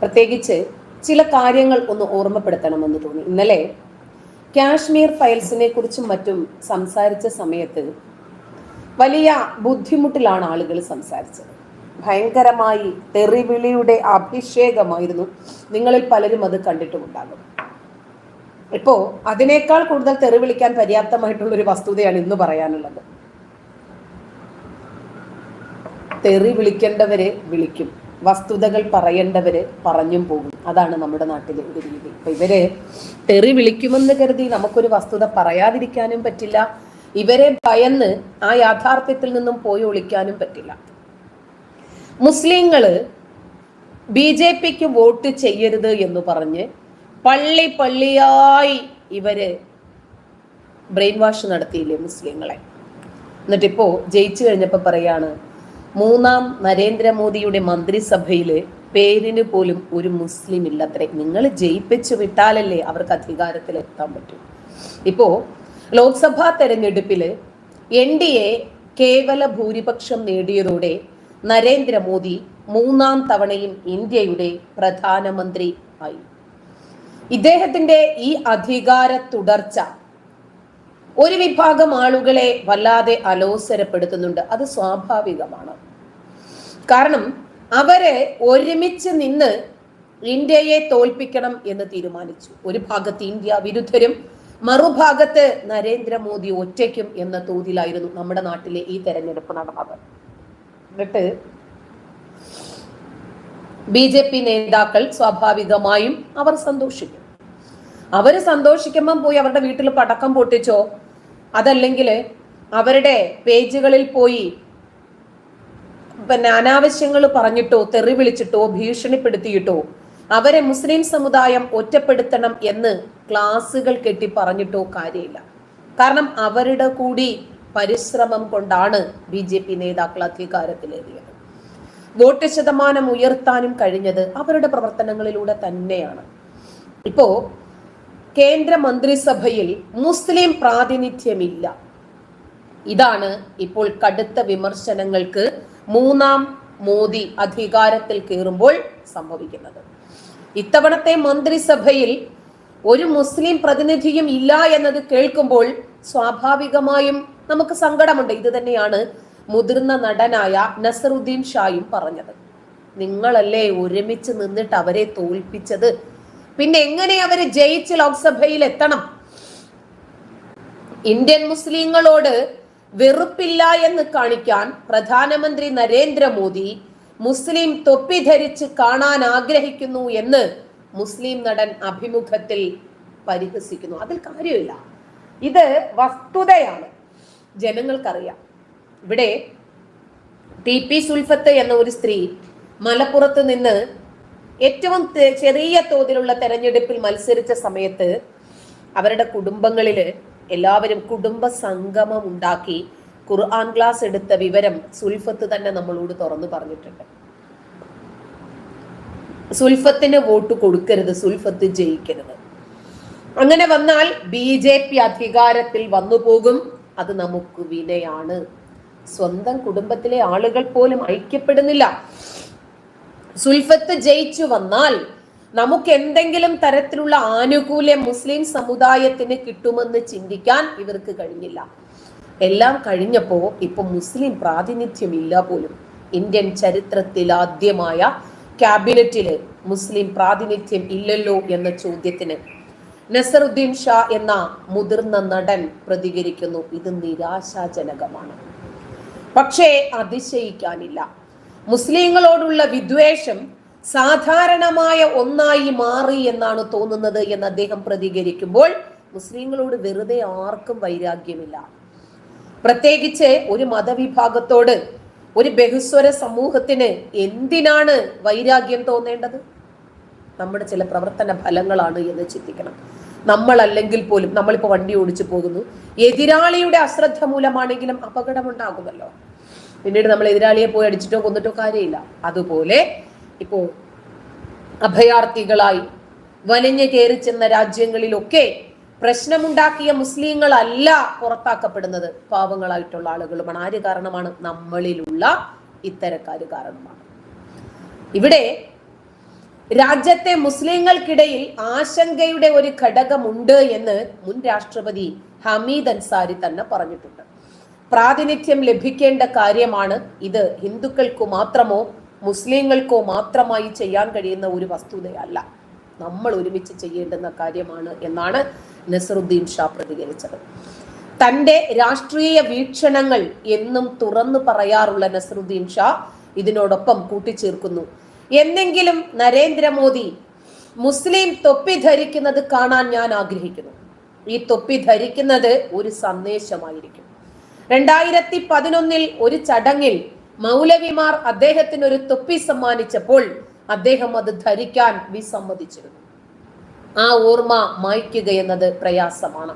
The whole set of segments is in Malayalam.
പ്രത്യേകിച്ച് ചില കാര്യങ്ങൾ ഒന്ന് ഓർമ്മപ്പെടുത്തണമെന്ന് തോന്നി. ഇന്നലെ കാശ്മീർ ഫയൽസിനെ കുറിച്ചും മറ്റും സംസാരിച്ച സമയത്ത് വലിയ ബുദ്ധിമുട്ടിലാണ് ആളുകൾ സംസാരിച്ചത്. ഭയങ്കരമായി തെറിവിളിയുടെ അഭിഷേകമായിരുന്നു. നിങ്ങളിൽ പലരും അത് കണ്ടിട്ടുമുണ്ടാകും. ഇപ്പോ അതിനേക്കാൾ കൂടുതൽ തെറി വിളിക്കാൻ പര്യാപ്തമായിട്ടുള്ള ഒരു വസ്തുതയാണ് ഇന്ന് പറയാനുള്ളത്. തെറി വിളിക്കേണ്ടവരെ വിളിക്കും. വസ്തുതകൾ പറയേണ്ടവര് പറഞ്ഞും പോകും. അതാണ് നമ്മുടെ നാട്ടിലെ ഒരു രീതി. അപ്പൊ ഇവർ തെറി വിളിക്കുമെന്ന് കരുതി നമുക്കൊരു വസ്തുത പറയാതിരിക്കാനും പറ്റില്ല. ഇവരെ ഭയന്ന് ആ യാഥാർത്ഥ്യത്തിൽ നിന്നും പോയി ഒളിക്കാനും പറ്റില്ല. മുസ്ലിങ്ങൾ ബി ജെ പിക്ക് വോട്ട് ചെയ്യരുത് എന്ന് പറഞ്ഞ് പള്ളി പള്ളിയായി ഇവർ ബ്രെയിൻ വാഷ് നടത്തിയില്ലേ മുസ്ലിങ്ങളെ? എന്നിട്ടിപ്പോ ജയിച്ചു കഴിഞ്ഞപ്പോ പറയാണ് മൂന്നാം നരേന്ദ്രമോദിയുടെ മന്ത്രിസഭയിൽ പേരിന് പോലും ഒരു മുസ്ലിം ഇല്ലത്രേ നിങ്ങൾ ജയിപ്പിച്ചു വിട്ടാലല്ലേ അവർക്ക് അധികാരത്തിൽ എത്താൻ പറ്റൂ. ഇപ്പോ ലോക്സഭാ തെരഞ്ഞെടുപ്പിൽ എൻ ഡി എ കേവല ഭൂരിപക്ഷം നേടിയതോടെ നരേന്ദ്രമോദി മൂന്നാം തവണയും ഇന്ത്യയുടെ പ്രധാനമന്ത്രി ആയി. ഇദ്ദേഹത്തിന്റെ ഈ അധികാര തുടർച്ച ഒരു വിഭാഗം ആളുകളെ വല്ലാതെ അലോസരപ്പെടുത്തുന്നുണ്ട്. അത് സ്വാഭാവികമാണ്. കാരണം അവരെ ഒരുമിച്ച് നിന്ന് ഇന്ത്യയെ തോൽപ്പിക്കണം എന്ന് തീരുമാനിച്ചു. ഒരു ഭാഗത്ത് ഇന്ത്യ വിരുദ്ധരും മറുഭാഗത്ത് നരേന്ദ്രമോദി ഒറ്റയ്ക്കും എന്ന തോതിലായിരുന്നു നമ്മുടെ നാട്ടിലെ ഈ തെരഞ്ഞെടുപ്പ് നടന്നത്. എന്നിട്ട് ബി ജെ പി നേതാക്കൾ സ്വാഭാവികമായും അവർ സന്തോഷിക്കും. അവർ സന്തോഷിക്കുമ്പം പോയി അവരുടെ വീട്ടിൽ പടക്കം പൊട്ടിച്ചോ അതല്ലെങ്കിൽ അവരുടെ പേജുകളിൽ പോയി പിന്നെ അനാവശ്യങ്ങൾ പറഞ്ഞിട്ടോ തെറി വിളിച്ചിട്ടോ ഭീഷണിപ്പെടുത്തിയിട്ടോ അവരെ മുസ്ലിം സമുദായം ഒറ്റപ്പെടുത്തണം എന്ന് ക്ലാസ്സുകൾ കെട്ടി പറഞ്ഞിട്ടോ കാര്യമില്ല. കാരണം അവരുടെ കൂടി പരിശ്രമം കൊണ്ടാണ് ബി ജെ പി നേതാക്കൾ അധികാരത്തിലേറിയത്. വോട്ട് ശതമാനം ഉയർത്താനും കഴിഞ്ഞത് അവരുടെ പ്രവർത്തനങ്ങളിലൂടെ തന്നെയാണ്. ഇപ്പോ കേന്ദ്ര മന്ത്രിസഭയിൽ മുസ്ലിം പ്രാതിനിധ്യമില്ല. ഇതാണ് ഇപ്പോൾ കടുത്ത വിമർശനങ്ങൾക്ക് മൂന്നാം മോദി അധികാരത്തിൽ കയറുമ്പോൾ സംഭവിക്കുന്നത്. ഇത്തവണത്തെ മന്ത്രിസഭയിൽ ഒരു മുസ്ലിം പ്രതിനിധിയും ഇല്ല എന്നത് കേൾക്കുമ്പോൾ സ്വാഭാവികമായും നമുക്ക് സങ്കടമുണ്ട്. ഇത് തന്നെയാണ് മുതിർന്ന നടനായ നസറുദ്ദീൻ ഷായും പറഞ്ഞത്. നിങ്ങളല്ലേ ഒരുമിച്ച് നിന്നിട്ട് അവരെ തോൽപ്പിച്ചത്? പിന്നെ എങ്ങനെ അവർ ജയിച്ച് ലോക്സഭയിൽ എത്തണം? ഇന്ത്യൻ മുസ്ലിങ്ങളോട് വെറുപ്പില്ല എന്ന് കാണിക്കാൻ പ്രധാനമന്ത്രി നരേന്ദ്രമോദി മുസ്ലിം തൊപ്പി ധരിച്ച് കാണാൻ ആഗ്രഹിക്കുന്നു എന്ന് മുസ്ലിം നടൻ അഭിമുഖത്തിൽ പരിഹസിക്കുന്നു. അതിൽ കാര്യമില്ല. ഇത് വസ്തുതയാണ്. ജനങ്ങൾക്കറിയാം. ഇവിടെ ടി പി സുൽഫത്ത് എന്ന ഒരു സ്ത്രീ മലപ്പുറത്ത് നിന്ന് ഏറ്റവും ചെറിയ തോതിലുള്ള തെരഞ്ഞെടുപ്പിൽ മത്സരിച്ച സമയത്ത് അവരുടെ കുടുംബങ്ങളിൽ എല്ലാവരും കുടുംബ സംഗമം ഉണ്ടാക്കി ഖുർആൻ ക്ലാസ് എടുത്ത വിവരം സുൽഫത്ത് തന്നെ നമ്മളോട് തുറന്നു പറഞ്ഞിട്ടുണ്ട്. സുൽഫത്തിന് വോട്ട് കൊടുക്കരുത് സുൽഫത്ത് ജയിക്കരുത്. അങ്ങനെ വന്നാൽ ബി ജെ പി അധികാരത്തിൽ വന്നു പോകും. അത് നമുക്ക് വിനയാണ്. സ്വന്തം കുടുംബത്തിലെ ആളുകൾ പോലും ഐക്യപ്പെടുന്നില്ല. സുൽഫത്ത് ജയിച്ചു വന്നാൽ നമുക്ക് എന്തെങ്കിലും തരത്തിലുള്ള ആനുകൂല്യം മുസ്ലിം സമുദായത്തിന് കിട്ടുമെന്ന് ചിന്തിക്കാൻ ഇവർക്ക് കഴിഞ്ഞില്ല. എല്ലാം കഴിഞ്ഞപ്പോ ഇപ്പൊ മുസ്ലിം പ്രാതിനിധ്യമില്ല പോലും. ഇന്ത്യൻ ചരിത്രത്തിൽ ആദ്യമായ ക്യാബിനറ്റിൽ മുസ്ലിം പ്രാതിനിധ്യം ഇല്ലല്ലോ എന്ന ചോദ്യത്തിന് നസറുദ്ദീൻ ഷാ എന്ന മുതിർന്ന നടൻ പ്രതികരിക്കുന്നു. ഇത് നിരാശാജനകമാണ്. പക്ഷേ അതിശയിക്കാനില്ല. മുസ്ലിങ്ങളോടുള്ള വിദ്വേഷം സാധാരണമായ ഒന്നായി മാറി എന്നാണ് തോന്നുന്നത് എന്ന് അദ്ദേഹം പ്രതികരിക്കുമ്പോൾ മുസ്ലിങ്ങളോട് വെറുതെ ആർക്കും വൈരാഗ്യമില്ല. പ്രത്യേകിച്ച് ഒരു മതവിഭാഗത്തോട് ഒരു ബഹുസ്വര സമൂഹത്തിന് എന്തിനാണ് വൈരാഗ്യം തോന്നേണ്ടത്? നമ്മുടെ ചില പ്രവർത്തന ഫലങ്ങളാണ് എന്ന് ചിന്തിക്കണം. നമ്മൾ നമ്മളല്ലെങ്കിൽ പോലും നമ്മളിപ്പോൾ വണ്ടി ഓടിച്ചു പോകുന്നു. എതിരാളിയുടെ അശ്രദ്ധ മൂലമാണെങ്കിലും അപകടമുണ്ടാകുമല്ലോ. പിന്നീട് നമ്മൾ എതിരാളിയെ പോയി അടിച്ചിട്ടോ കൊന്നിട്ടോ കാര്യമില്ല. അതുപോലെ ഇപ്പോ അഭയാർത്ഥികളായി വലിഞ്ഞു കയറി ചെന്ന രാജ്യങ്ങളിലൊക്കെ പ്രശ്നമുണ്ടാക്കിയ മുസ്ലിങ്ങളല്ല പുറത്താക്കപ്പെടുന്നത്. പാവങ്ങളായിട്ടുള്ള ആളുകളുമാണ്. ആര് കാരണമാണ്? നമ്മളിലുള്ള ഇത്തരക്കാര് കാരണമാണ്. ഇവിടെ രാജ്യത്തെ മുസ്ലിങ്ങൾക്കിടയിൽ ആശങ്കയുടെ ഒരു ഘടകമുണ്ട് എന്ന് മുൻ രാഷ്ട്രപതി ഹമീദ് അൻസാരി തന്നെ പറഞ്ഞിട്ടുണ്ട്. പ്രാതിനിധ്യം ലഭിക്കേണ്ട കാര്യമാണ് ഇത്. ഹിന്ദുക്കൾക്കു മാത്രമോ മുസ്ലിങ്ങൾക്കോ മാത്രമായി ചെയ്യാൻ കഴിയുന്ന ഒരു വസ്തുതയല്ല. നമ്മൾ ഒരുമിച്ച് ചെയ്യേണ്ടുന്ന കാര്യമാണ് എന്നാണ് നസറുദ്ദീൻ ഷാ പ്രതികരിച്ചത്. തന്റെ രാഷ്ട്രീയ വീക്ഷണങ്ങൾ എന്നും തുറന്നു പറയാറുള്ള നസറുദ്ദീൻ ഷാ ഇതിനോടൊപ്പം കൂട്ടിച്ചേർക്കുന്നു. എന്നെങ്കിലും നരേന്ദ്രമോദി മുസ്ലിം തൊപ്പി ധരിക്കുന്നത് കാണാൻ ഞാൻ ആഗ്രഹിക്കുന്നു. ഈ തൊപ്പി ധരിക്കുന്നത് ഒരു സന്ദേശമായിരിക്കും. രണ്ടായിരത്തി പതിനൊന്നിൽ ഒരു ചടങ്ങിൽ മൗലവിമാർ അദ്ദേഹത്തിന് ഒരു തൊപ്പി സമ്മാനിച്ചപ്പോൾ അദ്ദേഹം അത് ധരിക്കാൻ വിസമ്മതിച്ചിരുന്നു. ആ ഓർമ്മ മായ്ക്കുക എന്നത് പ്രയാസമാണ്.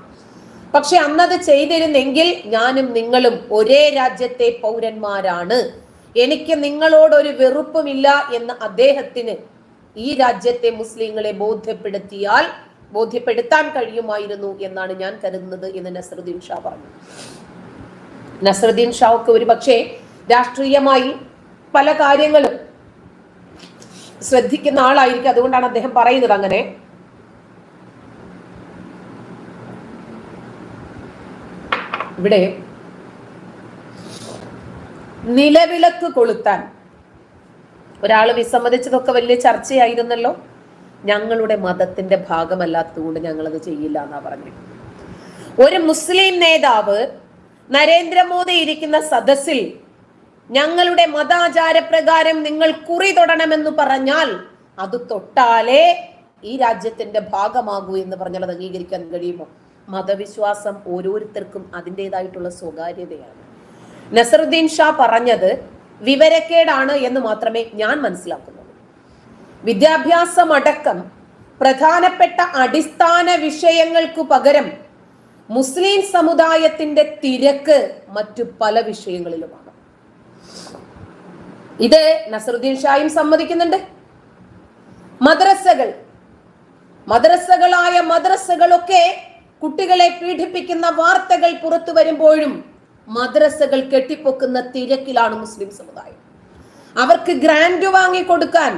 പക്ഷെ അന്നത് ചെയ്തിരുന്നെങ്കിൽ ഞാനും നിങ്ങളും ഒരേ രാജ്യത്തെ പൗരന്മാരാണ്. എനിക്ക് നിങ്ങളോടൊരു വെറുപ്പുമില്ല എന്ന് അദ്ദേഹത്തിന് ഈ രാജ്യത്തെ മുസ്ലിങ്ങളെ ബോധ്യപ്പെടുത്തിയാൽ ബോധ്യപ്പെടുത്താൻ കഴിയുമായിരുന്നു എന്നാണ് ഞാൻ കരുതുന്നത് എന്ന് നസറുദ്ദീൻ ഷാ പറഞ്ഞു. നസറുദ്ദീൻ ഷാക്ക് ഒരു പക്ഷേ രാഷ്ട്രീയമായി പല കാര്യങ്ങളും ശ്രദ്ധിക്കുന്ന ആളായിരിക്കും. അതുകൊണ്ടാണ് അദ്ദേഹം പറയുന്നത് അങ്ങനെ. ഇവിടെ നിലവിളക്ക് കൊളുത്താൻ ഒരാൾ വിസമ്മതിച്ചതൊക്കെ വലിയ ചർച്ചയായിരുന്നല്ലോ. ഞങ്ങളുടെ മതത്തിന്റെ ഭാഗമല്ലാത്തതുകൊണ്ട് ഞങ്ങളത് ചെയ്യില്ല എന്നാ പറഞ്ഞു ഒരു മുസ്ലിം നേതാവ് നരേന്ദ്രമോദി ഇരിക്കുന്ന സദസ്സിൽ ഞങ്ങളുടെ മതാചാരപ്രകാരം നിങ്ങൾ കുറി തൊടണമെന്ന് പറഞ്ഞാൽ അത് തൊട്ടാലേ ഈ രാജ്യത്തിന്റെ ഭാഗമാകൂ എന്ന് പറഞ്ഞാൽ അത് അംഗീകരിക്കാൻ കഴിയുമോ? മതവിശ്വാസം ഓരോരുത്തർക്കും അതിന്റെതായിട്ടുള്ള സ്വകാര്യതയാണ്. നസറുദ്ദീൻ ഷാ പറഞ്ഞത് വിവരക്കേടാണ് എന്ന് മാത്രമേ ഞാൻ മനസ്സിലാക്കുന്നുള്ളൂ. വിദ്യാഭ്യാസമടക്കം പ്രധാനപ്പെട്ട അടിസ്ഥാന വിഷയങ്ങൾക്കു പകരം മുസ്ലിം സമുദായത്തിന്റെ തിരക്ക് മറ്റു പല വിഷയങ്ങളിലുമാണ്. ഇത് നസറുദ്ദീൻ ഷായും സമ്മതിക്കുന്നുണ്ട്. മദ്രസകൾ മദ്രസകളായ മദ്രസകളൊക്കെ കുട്ടികളെ പീഡിപ്പിക്കുന്ന വാർത്തകൾ പുറത്തു വരുമ്പോഴും മദ്രസകൾ കെട്ടിപ്പൊക്കുന്ന തിരക്കിലാണ് മുസ്ലിം സമുദായം. അവർക്ക് ഗ്രാൻഡ് വാങ്ങി കൊടുക്കാൻ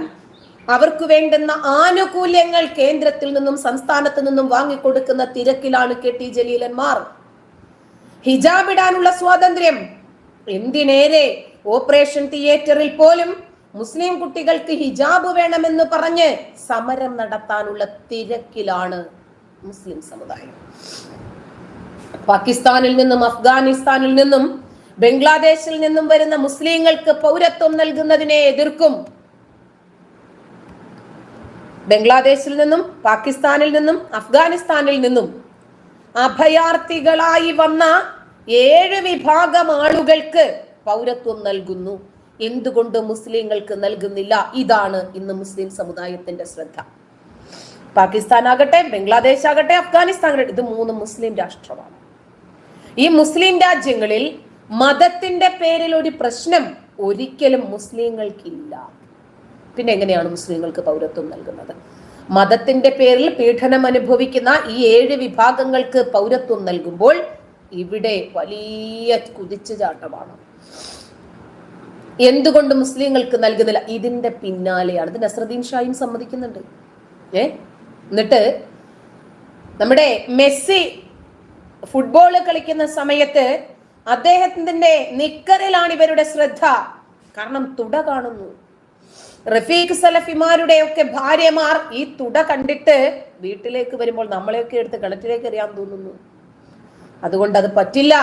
അവർക്ക് വേണ്ടുന്ന ആനുകൂല്യങ്ങൾ കേന്ദ്രത്തിൽ നിന്നും സംസ്ഥാനത്ത് നിന്നും വാങ്ങിക്കൊടുക്കുന്ന തിരക്കിലാണ് കെ ടി ജലീലന്മാർ. ഹിജാബിടാനുള്ള സ്വാതന്ത്ര്യം. എന്തിനേറെ ഓപ്പറേഷൻ തിയേറ്ററിൽ പോലും മുസ്ലിം കുട്ടികൾക്ക് ഹിജാബ് വേണമെന്ന് പറഞ്ഞ് സമരം നടത്താനുള്ള തിരക്കിലാണ് മുസ്ലിം സമുദായം. പാകിസ്ഥാനിൽ നിന്നും അഫ്ഗാനിസ്ഥാനിൽ നിന്നും ബംഗ്ലാദേശിൽ നിന്നും വരുന്ന മുസ്ലിങ്ങൾക്ക് പൗരത്വം നൽകുന്നതിനെ എതിർക്കും. ബംഗ്ലാദേശിൽ നിന്നും പാകിസ്ഥാനിൽ നിന്നും അഫ്ഗാനിസ്ഥാനിൽ നിന്നും അഭയാർത്ഥികളായി വന്ന ഏഴ് വിഭാഗം ആളുകൾക്ക് പൗരത്വം നൽകുന്നു. എന്തുകൊണ്ട് മുസ്ലിങ്ങൾക്ക് നൽകുന്നില്ല? ഇതാണ് ഇന്ന് മുസ്ലിം സമുദായത്തിന്റെ ശ്രദ്ധ. പാകിസ്ഥാൻ ആകട്ടെ ബംഗ്ലാദേശ് ആകട്ടെ അഫ്ഗാനിസ്ഥാൻ ആകട്ടെ ഇത് മൂന്ന് മുസ്ലിം രാഷ്ട്രമാണ്. ഈ മുസ്ലിം രാജ്യങ്ങളിൽ മതത്തിന്റെ പേരിൽ ഒരു പ്രശ്നം ഒരിക്കലും മുസ്ലിങ്ങൾക്കില്ല. പിന്നെ എങ്ങനെയാണ് മുസ്ലിങ്ങൾക്ക് പൗരത്വം നൽകുന്നത്? മതത്തിന്റെ പേരിൽ പീഡനം അനുഭവിക്കുന്ന ഈ ഏഴ് വിഭാഗങ്ങൾക്ക് പൗരത്വം നൽകുമ്പോൾ ഇവിടെ വലിയ കുതിച്ചുചാട്ടമാണ്. എന്തുകൊണ്ട് മുസ്ലിങ്ങൾക്ക് നൽകുന്നില്ല? ഇതിന്റെ പിന്നാലെയാണ്. ഇത് നസറുദ്ദീൻ ഷായും സമ്മതിക്കുന്നുണ്ട്. ഏ? എന്നിട്ട് നമ്മുടെ മെസ്സി ഫുട്ബോൾ കളിക്കുന്ന സമയത്ത് അദ്ദേഹത്തിന്റെ നിക്കറിലാണ് ഇവരുടെ ശ്രദ്ധ. കാരണം തുട കാണുന്നു. റഫീഖ് സലഫിമാരുടെ ഒക്കെ ഭാര്യമാർ ഈ തുട കണ്ടിട്ട് വീട്ടിലേക്ക് വരുമ്പോൾ നമ്മളെയൊക്കെ എടുത്ത് കിണറ്റിലേക്ക് എറിയാൻ തോന്നുന്നു. അതുകൊണ്ട് അത് പറ്റില്ല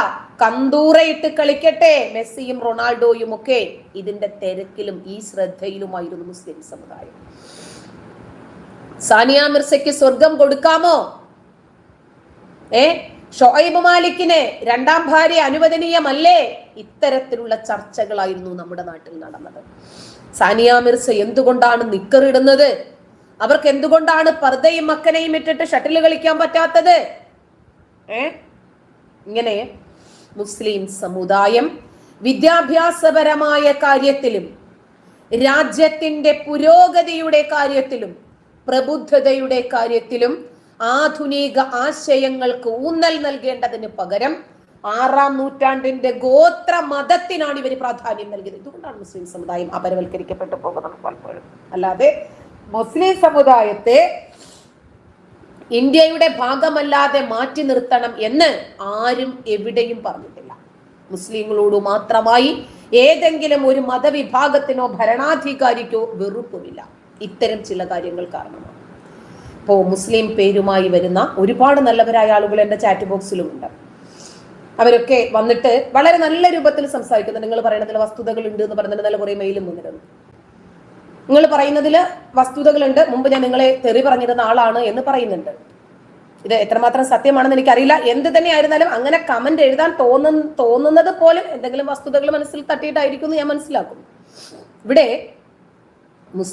കന്തൂറയിട്ട് കളിക്കട്ടെ. മെസ്സിയും റൊണാൾഡോയും ഒക്കെ ഇതിന്റെ തിരക്കിലും ഈ ശ്രദ്ധയിലുമായിരുന്നു മുസ്ലിം സമുദായം. സാനിയ മിർസയ്ക്ക് സ്വർഗം കൊടുക്കാമോ? ഏ? ഷോയിബ് മാലിക്കിന് രണ്ടാം ഭാര്യ അനുവദനീയമല്ലേ? ഇത്തരത്തിലുള്ള ചർച്ചകളായിരുന്നു നമ്മുടെ നാട്ടിൽ നടന്നത്. സാനിയ മിർസ എന്തുകൊണ്ടാണ് നിക്കറിടുന്നത് അവർക്ക് എന്തുകൊണ്ടാണ് പർദ്ദയും മക്കനെയും ഇട്ടിട്ട് ഷട്ടിൽ കളിക്കാൻ പറ്റാത്തത്? ഏ? ഇങ്ങനെ മുസ്ലിം സമുദായം വിദ്യാഭ്യാസപരമായ കാര്യത്തിലും രാജ്യത്തിന്റെ പുരോഗതിയുടെ കാര്യത്തിലും പ്രബുദ്ധതയുടെ കാര്യത്തിലും ആധുനിക ആശയങ്ങൾക്ക് ഊന്നൽ നൽകേണ്ടതിന് പകരം ആറാം നൂറ്റാണ്ടിന്റെ ഗോത്ര മതത്തിനാണ് ഇവർ പ്രാധാന്യം നൽകിയത്. ഇതുകൊണ്ടാണ് മുസ്ലിം സമുദായം അപരവൽക്കരിക്കപ്പെട്ടു പോകുന്നത് പലപ്പോഴും അല്ലാതെ മുസ്ലിം സമുദായത്തെ ഇന്ത്യയുടെ ഭാഗമല്ലാതെ മാറ്റി നിർത്തണം എന്ന് ആരും എവിടെയും പറഞ്ഞിട്ടില്ല. മുസ്ലിങ്ങളോട് മാത്രമായി ഏതെങ്കിലും ഒരു മതവിഭാഗത്തിനോ ഭരണാധികാരിക്കോ വെറുപ്പുമില്ല. ഇത്തരം ചില കാര്യങ്ങൾ കാരണമാണ്. ഇപ്പോൾ മുസ്ലിം പേരുമായി വരുന്ന ഒരുപാട് നല്ലവരായ ആളുകൾ എന്റെ ചാറ്റ് ബോക്സിലുമുണ്ട്. അവരൊക്കെ വന്നിട്ട് വളരെ നല്ല രൂപത്തിൽ സംസാരിക്കുന്നു. നിങ്ങൾ പറയുന്നതിൽ വസ്തുതകൾ ഉണ്ട് എന്ന് പറയുന്നത് നല്ല കുറേ മെയിലും വന്നിരുന്നു നിങ്ങൾ പറയുന്നതിൽ വസ്തുതകളുണ്ട്. മുമ്പ് ഞാൻ നിങ്ങളെ തെറി പറഞ്ഞിരുന്ന ആളാണ് എന്ന് പറയുന്നുണ്ട്. ഇത് എത്രമാത്രം സത്യമാണെന്ന് എനിക്കറിയില്ല. എന്ത് തന്നെ ആയിരുന്നാലും അങ്ങനെ കമന്റ് എഴുതാൻ തോന്നുന്ന തോന്നുന്നത് പോലും എന്തെങ്കിലും വസ്തുതകൾ മനസ്സിൽ തട്ടിയിട്ടായിരിക്കും എന്ന് ഞാൻ മനസ്സിലാക്കും. ഇവിടെ